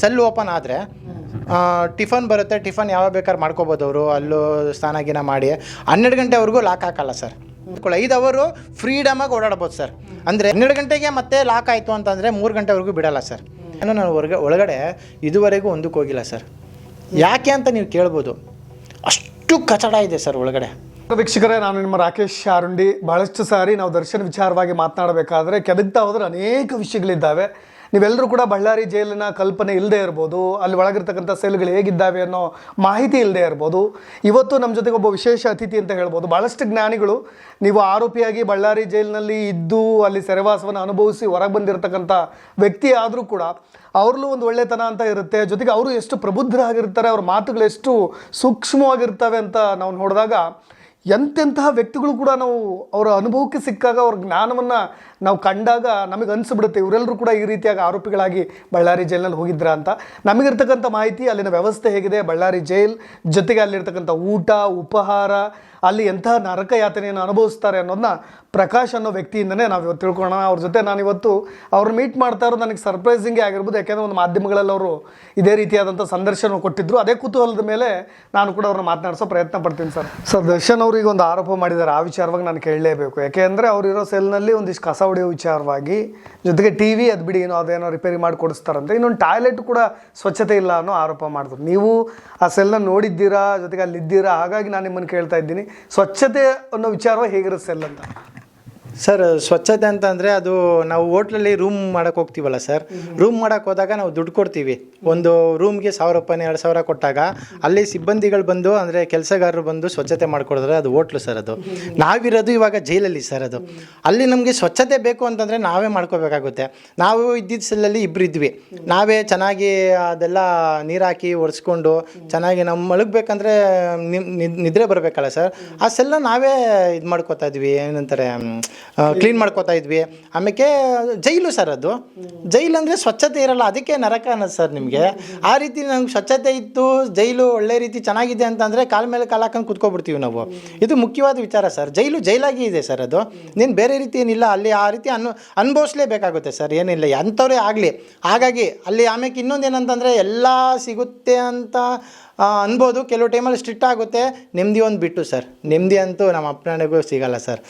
Cell open ಆದರೆ tiffin ಬರುತ್ತೆ, tiffin ಯಾವಾಗ ಬೇಕಾದ್ರೆ ಮಾಡ್ಕೋಬೋದು ಅವರು, ಅಲ್ಲೂ ಸ್ನಾನ ಗಿನ ಮಾಡಿ. ಹನ್ನೆರಡು ಗಂಟೆವರೆಗೂ ಲಾಕ್ ಹಾಕಲ್ಲ ಸರ್. ಐದು ಅವರು ಫ್ರೀಡಮಾಗಿ ಓಡಾಡ್ಬೋದು ಸರ್. ಅಂದರೆ ಹನ್ನೆರಡು ಗಂಟೆಗೆ ಮತ್ತೆ ಲಾಕ್ ಆಯಿತು ಅಂತಂದರೆ ಮೂರು ಗಂಟೆವರೆಗೂ ಬಿಡಲ್ಲ ಸರ್. ಏನೋ ನಾನು ಹೊರಗೆ, ಒಳಗಡೆ ಇದುವರೆಗೂ ಒಂದಕ್ಕೆ ಹೋಗಿಲ್ಲ ಸರ್. ಯಾಕೆ ಅಂತ ನೀವು ಕೇಳ್ಬೋದು. ಅಷ್ಟು ಕಚಡ ಇದೆ ಸರ್ ಒಳಗಡೆ. ವೀಕ್ಷಕರೇ, ನಾನು ನಿಮ್ಮ ರಾಕೇಶ್ ಶಾರುಂಡಿ ಬಹಳಷ್ಟು ಸಾರಿ ನಾವು ದರ್ಶನ ವಿಚಾರವಾಗಿ ಮಾತನಾಡಬೇಕಾದ್ರೆ ಕೆದಗ್ತಾ ಹೋದ್ರೆ ಅನೇಕ ವಿಷಯಗಳಿದ್ದಾವೆ. ನೀವೆಲ್ಲರೂ ಕೂಡ ಬಳ್ಳಾರಿ ಜೈಲಿನ ಕಲ್ಪನೆ ಇಲ್ಲದೆ ಇರ್ಬೋದು, ಅಲ್ಲಿ ಒಳಗಿರ್ತಕ್ಕಂಥ ಸೆಲ್ಗಳು ಹೇಗಿದ್ದಾವೆ ಅನ್ನೋ ಮಾಹಿತಿ ಇಲ್ಲದೆ ಇರ್ಬೋದು. ಇವತ್ತು ನಮ್ಮ ಜೊತೆಗೆ ಒಬ್ಬ ವಿಶೇಷ ಅತಿಥಿ ಅಂತ ಹೇಳ್ಬೋದು. ಭಾಳಷ್ಟು ಜ್ಞಾನಿಗಳು, ನೀವು ಆರೋಪಿಯಾಗಿ ಬಳ್ಳಾರಿ ಜೈಲಿನಲ್ಲಿ ಇದ್ದು, ಅಲ್ಲಿ ಸೆರೆವಾಸವನ್ನು ಅನುಭವಿಸಿ ಹೊರಗೆ ಬಂದಿರತಕ್ಕಂಥ ವ್ಯಕ್ತಿ ಆದರೂ ಕೂಡ ಅವ್ರಲ್ಲೂ ಒಂದು ಒಳ್ಳೆತನ ಅಂತ ಇರುತ್ತೆ. ಜೊತೆಗೆ ಅವರು ಎಷ್ಟು ಪ್ರಬುದ್ಧರಾಗಿರ್ತಾರೆ, ಅವ್ರ ಮಾತುಗಳು ಎಷ್ಟು ಸೂಕ್ಷ್ಮವಾಗಿರ್ತವೆ ಅಂತ ನಾವು ನೋಡಿದಾಗ ಎಂತೆಂತಹ ವ್ಯಕ್ತಿಗಳು ಕೂಡ ನಾವು ಅವರ ಅನುಭವಕ್ಕೆ ಸಿಕ್ಕಾಗ ಅವ್ರ ಜ್ಞಾನವನ್ನು ನಾವು ಕಂಡಾಗ ನಮಗೆ ಅನಿಸ್ಬಿಡುತ್ತೆ. ಇವರೆಲ್ಲರೂ ಕೂಡ ಈ ರೀತಿಯಾಗಿ ಆರೋಪಿಗಳಾಗಿ ಬಳ್ಳಾರಿ ಜೈಲಿನಲ್ಲಿ ಹೋಗಿದ್ರ ಅಂತ. ನಮಗಿರ್ತಕ್ಕಂಥ ಮಾಹಿತಿ ಅಲ್ಲಿನ ವ್ಯವಸ್ಥೆ ಹೇಗಿದೆ. ಬಳ್ಳಾರಿ ಜೈಲ್ ಜೊತೆಗೆ ಅಲ್ಲಿರ್ತಕ್ಕಂಥ ಊಟ, ಉಪಹಾರ, ಅಲ್ಲಿ ಎಂತಹ ನರಕ ಯಾತನೆಯನ್ನು ಅನುಭವಿಸ್ತಾರೆ ಅನ್ನೋದನ್ನ ಪ್ರಕಾಶ್ ಅನ್ನೋ ವ್ಯಕ್ತಿಯಿಂದನೇ ನಾವು ಇವತ್ತು ತಿಳ್ಕೊಳ್ಳೋಣ. ಅವ್ರ ಜೊತೆ ನಾನು ಇವತ್ತು ಅವ್ರು ಮೀಟ್ ಮಾಡ್ತಾ ಇರೋದು ನನಗೆ ಸರ್ಪ್ರೈಸಿಂಗೇ ಆಗಿರ್ಬೋದು. ಯಾಕೆಂದರೆ ಒಂದು ಮಾಧ್ಯಮಗಳಲ್ಲಿ ಅವರು ಇದೇ ರೀತಿಯಾದಂಥ ಸಂದರ್ಶನ ಕೊಟ್ಟಿದ್ರು. ಅದೇ ಕುತೂಹಲದ ಮೇಲೆ ನಾನು ಕೂಡ ಅವ್ರನ್ನ ಮಾತನಾಡಿಸೋ ಪ್ರಯತ್ನ ಪಡ್ತೀನಿ ಸರ್. ಸರ್, ದರ್ಶನ್ ಅವ್ರಿಗೆ ಒಂದು ಆರೋಪ ಮಾಡಿದ್ದಾರೆ, ಆ ವಿಚಾರವಾಗಿ ನಾನು ಕೇಳಲೇಬೇಕು. ಯಾಕೆ ಅಂದರೆ ಅವರಿರೋ ಸೆಲ್ನಲ್ಲಿ ಒಂದಿಷ್ಟು ಕಸ ಹೊಡೆಯೋ ವಿಚಾರವಾಗಿ, ಜೊತೆಗೆ ಟಿ ವಿ ಅದು ಬಿಡಿ, ಏನೋ ಅದೇನೋ ರಿಪೇರಿ ಮಾಡಿ ಕೊಡಿಸ್ತಾರಂತೆ. ಇನ್ನೊಂದು ಟಾಯ್ಲೆಟ್ ಕೂಡ ಸ್ವಚ್ಛತೆ ಇಲ್ಲ ಅನ್ನೋ ಆರೋಪ ಮಾಡಿದ್ರು. ನೀವು ಆ ಸೆಲ್ನ ನೋಡಿದ್ದೀರಾ, ಜೊತೆಗೆ ಅಲ್ಲಿದ್ದೀರಾ? ಹಾಗಾಗಿ ನಾನು ನಿಮ್ಮನ್ನು ಕೇಳ್ತಾ ಇದ್ದೀನಿ. ಸ್ವಚ್ಛತೆ ಅನ್ನೋ ವಿಚಾರವಾಗಿ ಹೇಗಿರೋ ಸೆಲ್ ಅಂತ? ಸರ್ ಸ್ವಚ್ಛತೆ ಅಂತ ಅಂದರೆ ಅದು ನಾವು ಹೋಟ್ಲಲ್ಲಿ ರೂಮ್ ಮಾಡೋಕ್ಕೆ ಹೋಗ್ತೀವಲ್ಲ ಸರ್? ರೂಮ್ ಮಾಡೋಕೆ ಹೋದಾಗ ನಾವು ದುಡ್ಡು ಕೊಡ್ತೀವಿ. ಒಂದು ರೂಮ್ಗೆ ಸಾವಿರ ರೂಪಾಯಿ ಎರಡು ಸಾವಿರ ಕೊಟ್ಟಾಗ ಅಲ್ಲಿ ಸಿಬ್ಬಂದಿಗಳು ಬಂದು ಅಂದರೆ ಕೆಲಸಗಾರರು ಬಂದು ಸ್ವಚ್ಛತೆ ಮಾಡಿಕೊಡಿದ್ರೆ ಅದು ಹೋಟ್ಲು ಸರ್ ಅದು. ನಾವಿರೋದು ಇವಾಗ ಜೈಲಲ್ಲಿ ಸರ್ ಅದು. ಅಲ್ಲಿ ನಮಗೆ ಸ್ವಚ್ಛತೆ ಬೇಕು ಅಂತಂದರೆ ನಾವೇ ಮಾಡ್ಕೋಬೇಕಾಗುತ್ತೆ. ನಾವು ಇದ್ದಿದ್ದ ಸಲಲ್ಲಿ ಇಬ್ಬರು ಇದ್ವಿ. ನಾವೇ ಚೆನ್ನಾಗಿ ಅದೆಲ್ಲ ನೀರು ಹಾಕಿ ಒರೆಸ್ಕೊಂಡು ಚೆನ್ನಾಗಿ ನಮ್ಮ ಮಲಗಬೇಕಂದ್ರೆ ನಿದ್ರೆ ಬರಬೇಕಲ್ಲ ಸರ್? ಆ ಸೆಲ್ಲ ನಾವೇ ಇದು ಮಾಡ್ಕೋತಾ ಇದ್ವಿ. ಏನಂತಾರೆ ಕ್ಲೀನ್ ಮಾಡ್ಕೋತಾ ಇದ್ವಿ. ಆಮೇಲೆ ಜೈಲು ಸರ್ ಅದು. ಜೈಲು ಅಂದರೆ ಸ್ವಚ್ಛತೆ ಇರಲ್ಲ ಅದಕ್ಕೆ ನರಕ ಅನ್ನೋದು ಸರ್ ನಿಮಗೆ. ಆ ರೀತಿ ನಮ್ಗೆ ಸ್ವಚ್ಛತೆ ಇತ್ತು ಜೈಲು ಒಳ್ಳೆ ರೀತಿ ಚೆನ್ನಾಗಿದೆ ಅಂತಂದರೆ ಕಾಲ ಮೇಲೆ ಕಾಲು ಹಾಕೊಂಡು ಕುತ್ಕೊಬಿಡ್ತೀವಿ ನಾವು. ಇದು ಮುಖ್ಯವಾದ ವಿಚಾರ ಸರ್. ಜೈಲು ಜೈಲಾಗಿ ಇದೆ ಸರ್ ಅದು. ನೀನು ಬೇರೆ ರೀತಿ ಏನಿಲ್ಲ ಅಲ್ಲಿ ಆ ರೀತಿ ಅನು ಅನುಭವಿಸ್ಲೇಬೇಕಾಗುತ್ತೆ ಸರ್. ಏನಿಲ್ಲ ಅಂಥವ್ರೇ ಆಗಲಿ. ಹಾಗಾಗಿ ಅಲ್ಲಿ ಆಮೇಲೆ ಇನ್ನೊಂದು ಏನಂತಂದರೆ ಎಲ್ಲ ಸಿಗುತ್ತೆ ಅಂತ ಅನ್ಬೋದು. ಕೆಲವು ಟೈಮಲ್ಲಿ ಸ್ಟ್ರಿಕ್ಟ್ ಆಗುತ್ತೆ. ನೆಮ್ಮದಿ ಒಂದು ಬಿಟ್ಟು ಸರ್. ನೆಮ್ಮದಿ ಅಂತೂ ನಮ್ಮ ಅಪ್ಪನಿಗೂ ಸಿಗಲ್ಲ ಸರ್.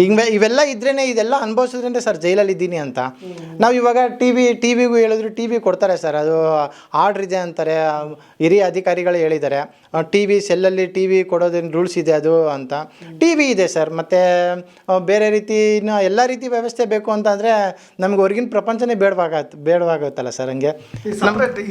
ಹಿಂಗೆ ಇವೆಲ್ಲ ಇದ್ರೇ ಇದೆಲ್ಲ ಅನುಭವಿಸಿದ್ರೇ ಸರ್ ಜೈಲಲ್ಲಿ ಇದ್ದೀನಿ ಅಂತ. ನಾವು ಇವಾಗ ಟಿ ವಿ ಟಿ ವಿಗೂ ಹೇಳಿದ್ರು ಟಿ ವಿ ಕೊಡ್ತಾರೆ ಸರ್. ಅದು ಆರ್ಡ್ರ್ ಇದೆ ಅಂತಾರೆ. ಹಿರಿಯ ಅಧಿಕಾರಿಗಳು ಹೇಳಿದ್ದಾರೆ. ಟಿ ವಿ ಸೆಲ್ಲಲ್ಲಿ ಟಿ ವಿ ಕೊಡೋದೇನು ರೂಲ್ಸ್ ಇದೆ ಅದು ಅಂತ. ಟಿ ವಿ ಇದೆ ಸರ್, ಮತ್ತು ಬೇರೆ ರೀತಿ ಎಲ್ಲ ರೀತಿ ವ್ಯವಸ್ಥೆ ಬೇಕು ಅಂತಂದರೆ ನಮ್ಗೆ ಹೊರಗಿನ ಪ್ರಪಂಚನೇ ಬೇಡವಾಗತ್ತೆ ಬೇಡವಾಗುತ್ತಲ್ಲ ಸರ್ ಹಂಗೆ.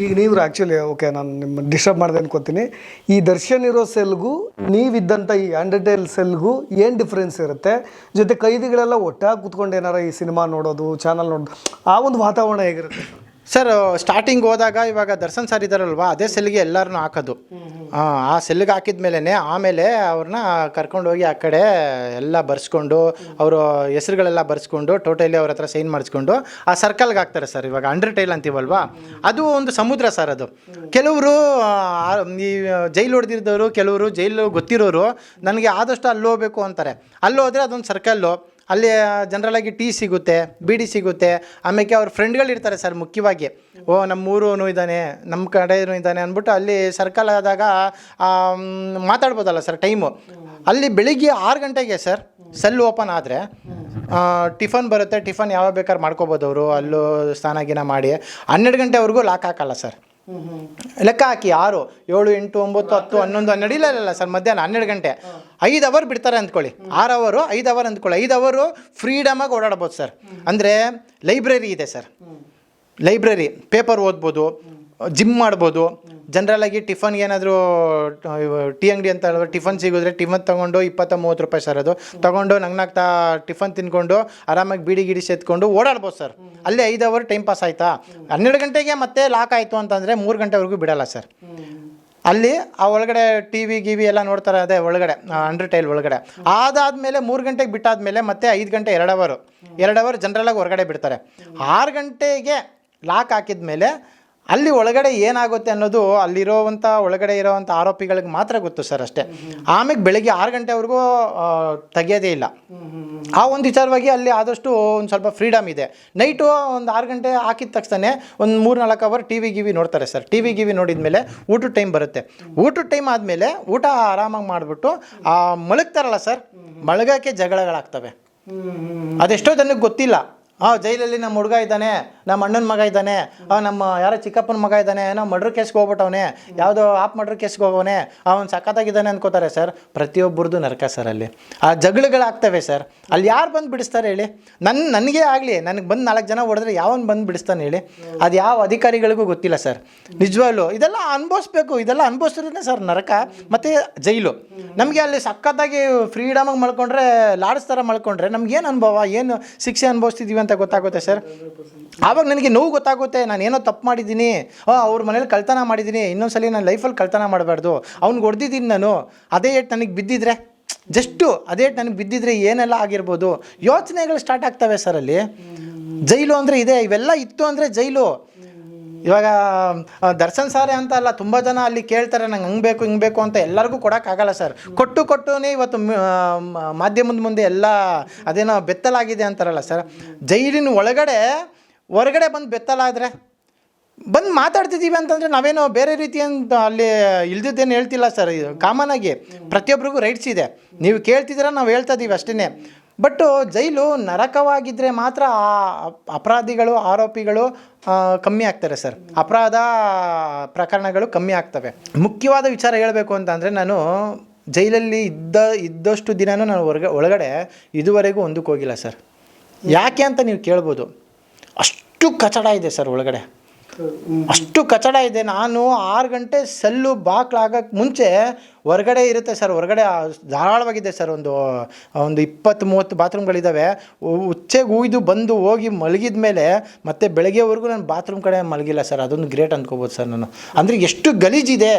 ಈಗ ನೀವು ಆ್ಯಕ್ಚುಲಿ ಓಕೆ ನಾನು ನಿಮ್ಮ ಡಿಸ್ಟರ್ಬ್ ಮಾಡಿದೆ ಅನ್ಕೋತೀನಿ. ಈ ದರ್ಶನ್ ಇರೋ ಸೆಲ್ಗೂ ನೀವಿದ್ದಂಥ ಈ ಅಂಡರ್ಟೇಲ್ ಸೆಲ್ಗೂ ಏನು ಡಿಫ್ರೆನ್ಸ್ ಇರುತ್ತೆ? ಜೊತೆ ಕೈದಿಗಳೆಲ್ಲ ಒಟ್ಟಾಗಿ ಕೂತ್ಕೊಂಡು ಏನಾರ ಈ ಸಿನಿಮಾ ನೋಡೋದು ಚಾನಲ್ ನೋಡೋದು, ಆ ಒಂದು ವಾತಾವರಣ ಹೇಗಿರುತ್ತೆ? ಸರ್ ಸ್ಟಾರ್ಟಿಂಗ್ ಹೋದಾಗ ಇವಾಗ ದರ್ಶನ್ ಸರ್ ಇದಾರಲ್ವಾ ಅದೇ ಸೆಲ್ಗೆ ಎಲ್ಲರನ್ನೂ ಹಾಕೋದು. ಆ, ಸೆಲ್ಗೆ ಹಾಕಿದ ಮೇಲೇ ಆಮೇಲೆ ಅವ್ರನ್ನ ಕರ್ಕೊಂಡೋಗಿ ಆ ಕಡೆ ಎಲ್ಲ ಬರ್ಸ್ಕೊಂಡು ಅವರು ಹೆಸರುಗಳೆಲ್ಲ ಬರ್ಸ್ಕೊಂಡು ಟೋಟಲಿ ಅವ್ರ ಹತ್ರ ಸೈನ್ ಮಾಡಿಸ್ಕೊಂಡು ಆ ಸರ್ಕಲ್ಗೆ ಹಾಕ್ತಾರೆ ಸರ್ ಇವಾಗ ಅಂಡರ್ ಟೈಲ್ ಅಂತೀವಲ್ವಾ? ಅದು ಒಂದು ಸಮುದ್ರ ಸರ್ ಅದು. ಕೆಲವರು ಈ ಜೈಲು ಹೊಡೆದಿದ್ದವರು ಕೆಲವರು ಜೈಲು ಗೊತ್ತಿರೋರು ನನಗೆ ಆದಷ್ಟು ಅಲ್ಲಿ ಹೋಗ್ಬೇಕು ಅಂತಾರೆ. ಅಲ್ಲಿ ಅದೊಂದು ಸರ್ಕಲ್ಲು ಅಲ್ಲಿ ಜನರಲಾಗಿ ಟೀ ಸಿಗುತ್ತೆ ಬೀಡಿ ಸಿಗುತ್ತೆ. ಆಮೇಲೆ ಅವ್ರ ಫ್ರೆಂಡ್ಗಳು ಇರ್ತಾರೆ ಸರ್ ಮುಖ್ಯವಾಗಿ. ಓ ನಮ್ಮೂರು ಇದ್ದಾನೆ ನಮ್ಮ ಕಡೆಯೂ ಇದ್ದಾನೆ ಅಂದ್ಬಿಟ್ಟು ಅಲ್ಲಿ ಸರ್ಕಲ್ ಆದಾಗ ಮಾತಾಡ್ಬೋದಲ್ಲ ಸರ್ ಟೈಮು ಅಲ್ಲಿ ಬೆಳಿಗ್ಗೆ ಆರು ಗಂಟೆಗೆ ಸರ್ ಸೆಲ್ ಓಪನ್ ಆದರೆ ಟಿಫನ್ ಬರುತ್ತೆ, ಟಿಫನ್ ಯಾವಾಗ ಬೇಕಾದ್ರೆ ಮಾಡ್ಕೋಬೋದು ಅವರು, ಅಲ್ಲೂ ಸ್ನಾನ ಗಿನ ಮಾಡಿ. ಹನ್ನೆರಡು ಗಂಟೆವರೆಗೂ ಲಾಕ್ ಹಾಕಲ್ಲ ಸರ್ ಲೆಕ್ಕ ಹಾಕಿ ಆರು, ಏಳು, ಎಂಟು, ಒಂಬತ್ತು, ಹತ್ತು, ಹನ್ನೊಂದು, ಹನ್ನೆರಡು, ಇಲ್ಲ ಇಲ್ಲ ಸರ್, ಮಧ್ಯಾಹ್ನ ಹನ್ನೆರಡು ಗಂಟೆ. ಐದು ಅವರ್ ಬಿಡ್ತಾರೆ ಅಂದ್ಕೊಳ್ಳಿ. ಆರು ಅವರು ಐದು ಅವರ್ ಅಂದ್ಕೊಳ್ಳಿ. ಐದು ಅವರು ಫ್ರೀಡಮಾಗಿ ಓಡಾಡ್ಬೋದು, ಸರ್. ಅಂದರೆ ಲೈಬ್ರರಿ ಇದೆ, ಸರ್. ಲೈಬ್ರರಿ, ಪೇಪರ್ ಓದ್ಬೋದು ಜಿಮ್ ಮಾಡ್ಬೋದು ಜನರಲಾಗಿ ಟಿಫನ್ ಏನಾದರೂ ಟೀ ಅಂಗಡಿ ಅಂತ ಹೇಳಿದ್ರೆ ಟಿಫನ್ ಸಿಗಿದ್ರೆ ಟಿಫನ್ ತೊಗೊಂಡು ಇಪ್ಪತ್ತ ಮೂವತ್ತು ರೂಪಾಯಿ ಸರ್ ಅದು. ತೊಗೊಂಡು ನಗ್ನಾಗ್ತಾ ಟಿಫನ್ ತಿನ್ಕೊಂಡು ಆರಾಮಾಗಿ ಬೀಡಿ ಗಿಡಿ ಸೇತ್ಕೊಂಡು ಓಡಾಡ್ಬೋದು ಸರ್. ಅಲ್ಲಿ ಐದು ಅವರ್ ಟೈಮ್ ಪಾಸ್ ಆಯಿತಾ? ಹನ್ನೆರಡು ಗಂಟೆಗೆ ಮತ್ತೆ ಲಾಕ್ ಆಯಿತು ಅಂತಂದರೆ ಮೂರು ಗಂಟೆವರೆಗೂ ಬಿಡಲ್ಲ ಸರ್. ಅಲ್ಲಿ ಆ ಒಳಗಡೆ ಟಿ ವಿ ಗಿವಿ ಎಲ್ಲ ನೋಡ್ತಾರೆ ಅದೇ ಒಳಗಡೆ ಅಂಡರ್ ಟೈಲ್ ಒಳಗಡೆ. ಅದಾದಮೇಲೆ ಮೂರು ಗಂಟೆಗೆ ಬಿಟ್ಟಾದ್ಮೇಲೆ ಮತ್ತೆ ಐದು ಗಂಟೆ, ಎರಡು ಅವರು ಎರಡು ಅವರ್ ಜನರಲಾಗಿ ಹೊರಗಡೆ ಬಿಡ್ತಾರೆ. ಆರು ಗಂಟೆಗೆ ಲಾಕ್ ಹಾಕಿದ ಮೇಲೆ ಅಲ್ಲಿ ಒಳಗಡೆ ಏನಾಗುತ್ತೆ ಅನ್ನೋದು ಅಲ್ಲಿರೋವಂಥ ಒಳಗಡೆ ಇರೋವಂಥ ಆರೋಪಿಗಳಿಗೆ ಮಾತ್ರ ಗೊತ್ತು ಸರ್ ಅಷ್ಟೇ. ಆಮೇಲೆ ಬೆಳಗ್ಗೆ ಆರು ಗಂಟೆವರೆಗೂ ತೆಗೆಯೋದೇ ಇಲ್ಲ. ಆ ಒಂದು ವಿಚಾರವಾಗಿ ಅಲ್ಲಿ ಆದಷ್ಟು ಒಂದು ಸ್ವಲ್ಪ ಫ್ರೀಡಮ್ ಇದೆ. ನೈಟು ಒಂದು ಆರು ಗಂಟೆ ಹಾಕಿದ ತಕ್ಷಣ ಒಂದು ಮೂರು ನಾಲ್ಕು ಅವರ್ ಟಿ ವಿ ಗಿವಿ ನೋಡ್ತಾರೆ ಸರ್. ಟಿ ವಿ ಗಿವಿ ನೋಡಿದ ಮೇಲೆ ಊಟದ ಟೈಮ್ ಬರುತ್ತೆ. ಊಟದ ಟೈಮ್ ಆದಮೇಲೆ ಊಟ ಆರಾಮಾಗಿ ಮಾಡಿಬಿಟ್ಟು ಮಲಗ್ತಾರಲ್ಲ ಸರ್, ಮಲಗೋಕ್ಕೆ ಜಗಳಗಳಾಗ್ತವೆ. ಅದೆಷ್ಟೋ ಜನಕ್ಕೆ ಗೊತ್ತಿಲ್ಲ. ಹಾಂ ಜೈಲಲ್ಲಿ ನಮ್ಮ ಹುಡುಗ ಇದ್ದಾನೆ ನಮ್ಮ ಅಣ್ಣನ ಮಗ ಇದ್ದಾನೆ ಆ, ನಮ್ಮ ಯಾರೋ ಚಿಕ್ಕಪ್ಪನ ಮಗ ಇದ್ದಾನೆ ನಾವು ಮರ್ಡ್ರ್ ಕೇಸ್ಗೆ ಹೋಗ್ಬಿಟ್ಟವನೆ ಯಾವುದೋ ಆಪ್ ಮರ್ಡ್ರ್ ಕೇಸ್ಗೆ ಹೋಗೋನೆ ಅವನು ಸಖತ್ತಾಗಿದ್ದಾನೆ ಅಂದ್ಕೋತಾರೆ ಸರ್ ಪ್ರತಿಯೊಬ್ಬರದು ನರಕ ಸರ್ ಅಲ್ಲಿ. ಆ ಜಗಳಗಳಾಗ್ತವೆ ಸರ್ ಅಲ್ಲಿ ಯಾರು ಬಂದು ಬಿಡಿಸ್ತಾರೆ ಹೇಳಿ? ನನ್ನ ನನಗೆ ಆಗಲಿ ನನಗೆ ಬಂದು ನಾಲ್ಕು ಜನ ಹೊಡೆದ್ರೆ ಯಾವನ್ ಬಂದು ಬಿಡಿಸ್ತಾನೆ ಹೇಳಿ? ಅದು ಯಾವ ಅಧಿಕಾರಿಗಳಿಗೂ ಗೊತ್ತಿಲ್ಲ ಸರ್ ನಿಜವಾಗ್ಲು ಇದೆಲ್ಲ ಅನುಭವಿಸ್ಬೇಕು ಇದೆಲ್ಲ ಅನುಭವಿಸಿದ್ರೆ ಸರ್ ನರಕ ಮತ್ತು ಜೈಲು. ನಮಗೆ ಅಲ್ಲಿ ಸಖತ್ತಾಗಿ ಫ್ರೀಡಮಾಗಿ ಮಲ್ಕೊಂಡ್ರೆ ಲಾಡ್ಸ್ ಥರ ಮಲ್ಕೊಂಡ್ರೆ ನಮ್ಗೇನು ಅನುಭವ ಏನು ಶಿಕ್ಷೆ ಅನುಭವಿಸ್ತಿದ್ದೀವಿ ಅಂತ ಗೊತ್ತಾಗುತ್ತೆ ಸರ್? ಆವಾಗ ನನಗೆ ನೋವು ಗೊತ್ತಾಗುತ್ತೆ ನಾನು ಏನೋ ತಪ್ಪು ಮಾಡಿದ್ದೀನಿ ಅವ್ರ ಮನೇಲಿ ಕಳ್ತನ ಮಾಡಿದ್ದೀನಿ, ಇನ್ನೊಂದ್ಸಲಿ ನಾನು ಲೈಫಲ್ಲಿ ಕಳ್ತನ ಮಾಡಬಾರ್ದು. ಅವ್ನಿಗೆ ಹೊಡೆದಿದ್ದೀನಿ ನಾನು, ಅದೇ ಏಟ್ ನನಗೆ ಬಿದ್ದಿದ್ರೆ, ಜಸ್ಟು ಅದೇ ನನಗೆ ಬಿದ್ದಿದ್ರೆ ಏನೆಲ್ಲ ಆಗಿರ್ಬೋದು. ಯೋಚನೆಗಳು ಸ್ಟಾರ್ಟ್ ಆಗ್ತವೆ ಸರ್ ಅಲ್ಲಿ. ಜೈಲು ಅಂದರೆ ಇದೆ, ಇವೆಲ್ಲ ಇತ್ತು ಅಂದರೆ ಜೈಲು. ಇವಾಗ ದರ್ಶನ್ ಸಾರೆ ಅಂತ ಅಲ್ಲ, ತುಂಬ ಜನ ಅಲ್ಲಿ ಕೇಳ್ತಾರೆ, ನಂಗೆ ಹಂಗೆ ಬೇಕು, ಹಿಂಗೆ ಬೇಕು ಅಂತ ಎಲ್ಲರಿಗೂ ಕೊಡೋಕ್ಕಾಗಲ್ಲ ಸರ್ ಕೊಟ್ಟು ಕೊಟ್ಟುನೇ ಇವತ್ತು ಮಾಧ್ಯಮದ ಮುಂದೆ ಎಲ್ಲ ಅದೇನೋ ಬೆತ್ತಲಾಗಿದೆ ಅಂತಾರಲ್ಲ ಸರ್ ಜೈಲಿನ ಒಳಗಡೆ, ಹೊರಗಡೆ ಬಂದು ಬೆತ್ತಲಾದರೆ, ಬಂದು ಮಾತಾಡ್ತಿದ್ದೀವಿ ಅಂತಂದರೆ ನಾವೇನೋ ಬೇರೆ ರೀತಿ ಅಂತ ಅಲ್ಲಿ ಇಲ್ದಿದ್ದೇನು ಹೇಳ್ತಿಲ್ಲ ಸರ್ ಕಾಮನ್ ಆಗಿ ಪ್ರತಿಯೊಬ್ಬರಿಗೂ ರೈಟ್ಸ್ ಇದೆ. ನೀವು ಕೇಳ್ತಿದ್ದೀರ, ನಾವು ಹೇಳ್ತಾ ಇದ್ದೀವಿ ಅಷ್ಟೇ ಬಟ್ಟು ಜೈಲು ನರಕವಾಗಿದ್ದರೆ ಮಾತ್ರ ಆ ಅಪ್- ಅಪರಾಧಿಗಳು, ಆರೋಪಿಗಳು ಕಮ್ಮಿ ಆಗ್ತಾರೆ ಸರ್ ಅಪರಾಧ ಪ್ರಕರಣಗಳು ಕಮ್ಮಿ ಆಗ್ತವೆ. ಮುಖ್ಯವಾದ ವಿಚಾರ ಹೇಳಬೇಕು ಅಂತಂದರೆ ನಾನು ಜೈಲಲ್ಲಿ ಇದ್ದ, ಇದ್ದಷ್ಟು ದಿನನೂ ನಾನು ಹೊರಗ, ಒಳಗಡೆ ಇದುವರೆಗೂ ಒಂದಕ್ಕೆ ಹೋಗಿಲ್ಲ ಸರ್ ಯಾಕೆ ಅಂತ ನೀವು ಕೇಳ್ಬೋದು. ಅಷ್ಟು ಕಚಡ ಇದೆ ಸರ್ ಒಳಗಡೆ. ಅಷ್ಟು ಕಚಡ ಇದೆ. ನಾನು ಆರು ಗಂಟೆ ಸೆಲ್ಲು ಬಾಕ್ಲಾಗಕ್ಕೆ ಮುಂಚೆ ಹೊರಗಡೆ ಇರುತ್ತೆ ಸರ್. ಹೊರಗಡೆ ಧಾರಾಳವಾಗಿದೆ ಸರ್ ಒಂದು ಒಂದು ಇಪ್ಪತ್ತು ಮೂವತ್ತು ಬಾತ್ರೂಮ್ಗಳಿದ್ದಾವೆ ಉಚ್ಚೆಗೆ ಉಯ್ದು ಬಂದು ಹೋಗಿ ಮಲಗಿದ ಮೇಲೆ ಮತ್ತೆ ಬೆಳಗ್ಗೆವರೆಗೂ ನಾನು ಬಾತ್ರೂಮ್ ಕಡೆ ಮಲಗಿಲ್ಲ ಸರ್. ಅದೊಂದು ಗ್ರೇಟ್ ಅಂದ್ಕೋಬೋದು ಸರ್ ನಾನು. ಅಂದರೆ ಎಷ್ಟು ಗಲೀಜಿದೆ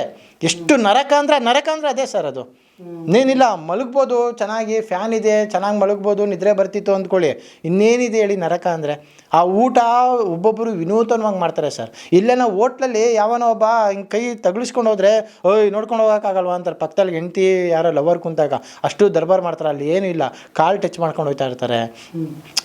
ಎಷ್ಟು ನರಕ ಅಂದ್ರೆ ನರಕ ಅಂದ್ರೆ ಅದೇ ಸರ್ ಅದು. ನೀನಿಲ್ಲ, ಮಲಗ್ಬೋದು, ಚೆನ್ನಾಗಿ ಫ್ಯಾನ್ ಇದೆ, ಚೆನ್ನಾಗಿ ಮಲಗ್ಬೋದು, ನಿದ್ರೆ ಬರ್ತಿತ್ತು ಅಂದ್ಕೊಳ್ಳಿ. ಇನ್ನೇನಿದೆ ಹೇಳಿ ನರಕ ಅಂದರೆ? ಆ ಊಟ ಒಬ್ಬೊಬ್ಬರು ವಿನೂತನವಾಗಿ ಮಾಡ್ತಾರೆ ಸರ್. ಇಲ್ಲೇ ನಾವು ಹೋಟ್ಲಲ್ಲಿ ಯಾವನೋ ಒಬ್ಬ ಹಿಂಗೆ ಕೈ ತಗುಲಿಸ್ಕೊಂಡು ಹೋದ್ರೆ, ಓಯ್, ನೋಡ್ಕೊಂಡು ಹೋಗೋಕ್ಕಾಗಲ್ವಾ ಅಂತಾರೆ. ಪಕ್ಕದಲ್ಲಿ ಹೆಂಡ್ತಿ ಯಾರೋ ಲವರ್ ಕುಂತಾಗ. ಅಷ್ಟು ದರ್ಬಾರ್ ಮಾಡ್ತಾರೆ. ಅಲ್ಲಿ ಏನೂ ಇಲ್ಲ. ಕಾಲು ಟಚ್ ಮಾಡ್ಕೊಂಡು ಹೋಗ್ತಾ ಇರ್ತಾರೆ.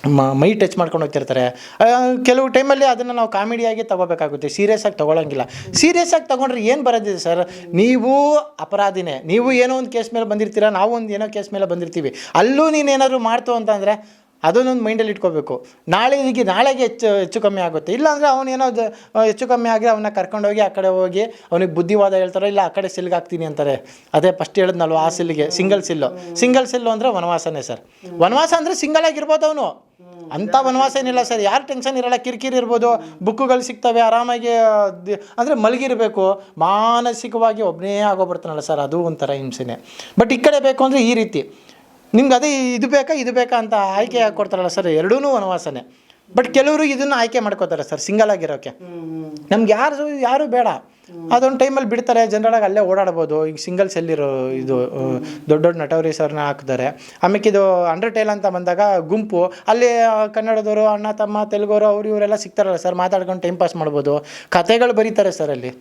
ಮ- ಟಚ್ ಮಾಡ್ಕೊಂಡು ಹೋಗ್ತಿರ್ತಾರೆ ಕೆಲವು ಟೈಮಲ್ಲಿ ಅದನ್ನು ನಾವು ಕಾಮಿಡಿಯಾಗಿ ತಗೋಬೇಕಾಗುತ್ತೆ. ಸೀರಿಯಸ್ ಆಗಿ ತೊಗೊಳಂಗಿಲ್ಲ. ಸೀರಿಯಸ್ ಆಗಿ ತೊಗೊಂಡ್ರೆ ಏನು ಬರೋದಿದೆ ಸರ್? ನೀವು ಅಪರಾಧಿನೇ. ನೀವು ಏನೋ ಒಂದು ಕೇಸ್ ಮೇಲೆ ಬಂದಿರ್ತೀರ, ನಾವು ಒಂದು ಏನೋ ಕೇಸ್ ಮೇಲೆ ಬಂದಿರ್ತೀವಿ. ಅಲ್ಲೂ ನೀನು ಏನಾದರೂ ಮಾಡ್ತು ಅಂತಂದರೆ ಅದನ್ನೊಂದು ಮೈಂಡಲ್ಲಿ ಇಟ್ಕೋಬೇಕು. ನಾಳೆ ಈಗ ನಾಳೆಗೆ ಹೆಚ್ಚು ಹೆಚ್ಚು ಕಮ್ಮಿ ಆಗುತ್ತೆ. ಇಲ್ಲಾಂದರೆ ಅವನೇನೋ ಹೆಚ್ಚು ಕಮ್ಮಿ ಆಗಿ ಅವನ್ನ ಕರ್ಕೊಂಡೋಗಿ ಆ ಕಡೆ ಹೋಗಿ ಅವನಿಗೆ ಬುದ್ಧಿವಾದ ಹೇಳ್ತಾರೆ, ಇಲ್ಲ ಆ ಕಡೆ ಸಿಲ್ಗೆ ಹಾಕ್ತೀನಿ ಅಂತಾರೆ. ಅದೇ ಫಸ್ಟ್ ಹೇಳಿದ್ನಲ್ವ, ಆ ಸಿಲ್ಗೆ ಸಿಂಗಲ್ ಸಿಲ್ಲು ಸಿಂಗಲ್ ಸಿಲ್ಲು ಅಂದರೆ ವನವಾಸನೇ ಸರ್. ವನವಾಸ ಅಂದರೆ ಸಿಂಗಲ್ ಆಗಿರ್ಬೋದು ಅವನು. ಅಂಥ ವನವಾಸ ಏನಿಲ್ಲ ಸರ್. ಯಾರು ಟೆನ್ಷನ್ ಇರಲ್ಲ. ಕಿರಿಕಿರಿ ಇರ್ಬೋದು. ಬುಕ್ಕುಗಳು ಸಿಗ್ತವೆ, ಆರಾಮಾಗಿ ಅಂದರೆ ಮಲಗಿರಬೇಕು. ಮಾನಸಿಕವಾಗಿ ಒಬ್ಬನೇ ಆಗೋಗ್ಬಿಡ್ತಾನಲ್ಲ ಸರ್. ಅದು ಒಂಥರ ಹಿಂಸೆನೆ. ಬಟ್ ಈ ಕಡೆ ಬೇಕು ಅಂದರೆ ಈ ರೀತಿ. ನಿಮ್ಗೆ ಅದೇ ಇದು ಬೇಕಾ ಇದು ಬೇಕಾ ಅಂತ ಆಯ್ಕೆ ಕೊಡ್ತಾರಲ್ಲ ಸರ್ ಎರಡೂ ವನವಾಸನೆ. ಬಟ್ ಕೆಲವರು ಇದನ್ನು ಆಯ್ಕೆ ಮಾಡ್ಕೋತಾರೆ ಸರ್ ಸಿಂಗಲ್ ಆಗಿರೋಕೆ. ನಮ್ಗೆ ಯಾರು ಯಾರು ಬೇಡ. ಅದೊಂದು ಟೈಮಲ್ಲಿ ಬಿಡ್ತಾರೆ ಜನರಲಾಗಿ ಅಲ್ಲೇ ಓಡಾಡ್ಬೋದು. ಈಗ ಸಿಂಗಲ್ಸ್ ಎಲ್ಲಿರೋ ಇದು ದೊಡ್ಡ ದೊಡ್ಡ ದೊಡ್ಡ ಸರ್ನ ಹಾಕ್ತಾರೆ. ಆಮೇಲೆ ಇದು ಅಂಡರ್ಟೇಲ್ ಅಂತ ಬಂದಾಗ ಗುಂಪು ಅಲ್ಲಿ ಕನ್ನಡದವರು ಅಣ್ಣ ತಮ್ಮ ತೆಲುಗವರು ಅವ್ರು ಇವರೆಲ್ಲ ಸಿಗ್ತಾರಲ್ಲ ಸರ್ ಮಾತಾಡ್ಕೊಂಡು ಟೈಮ್ ಪಾಸ್ ಮಾಡ್ಬೋದು. ಕತೆಗಳು ಬರೀತಾರೆ ಸರ್ ಅಲ್ಲಿ.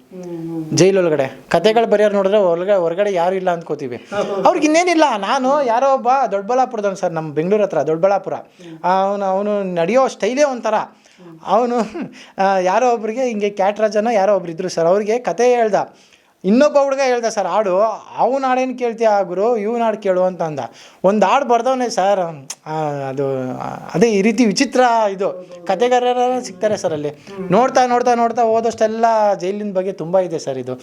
ಜೈಲೊಳಗಡೆ. ಕತೆಗಳು ಬರೆಯೋರು ನೋಡಿದ್ರೆ ಹೊರಗಡೆ ಹೊರಗಡೆ ಯಾರು ಇಲ್ಲ ಅಂದ್ಕೋತೀವಿ ಅವ್ರಿಗೆ ಇನ್ನೇನಿಲ್ಲ ನಾನು ಯಾರೋ ಒಬ್ಬ ದೊಡ್ಡಬಳ್ಳಾಪುರದವನು ಸರ್ ನಮ್ಮ ಬೆಂಗಳೂರು ಹತ್ರ ದೊಡ್ಡಬಳ್ಳಾಪುರ ಅವನು ಅವನು ನಡೆಯೋ ಸ್ಟೈಲೇ ಒಂಥರ. ಅವನು ಯಾರೋ ಒಬ್ರಿಗೆ, ಹಿಂಗೆ ಕ್ಯಾಟ್ರಾಜನೋ ಯಾರೋ ಒಬ್ರು ಇದ್ರು ಸರ್, ಅವ್ರಿಗೆ ಕತೆ ಹೇಳ್ದ. ಇನ್ನೊಬ್ಬ ಹುಡುಗ ಹೇಳ್ದ, ಸರ್, ಹಾಡು, ಅವನ ಹಾಡೇನು ಕೇಳ್ತೀಯ ಗುರು? ಇವನ ಹಾಡು ಕೇಳು ಅಂತ ಅಂದ. ಒಂದು ಹಾಡು ಬರ್ದವನೇ ಸರ್ ಅದು, ಅದೇ ಈ ರೀತಿ ವಿಚಿತ್ರ ಇದು. ಕತೆಗಾರರ ಸಿಗ್ತಾರೆ ಸರ್ ಅಲ್ಲಿ. ನೋಡ್ತಾ ನೋಡ್ತಾ ನೋಡ್ತಾ ಹೋದಷ್ಟೆಲ್ಲ ಜೈಲಿನ ಬಗ್ಗೆ ತುಂಬ ಇದೆ ಸರ್ ಇದು.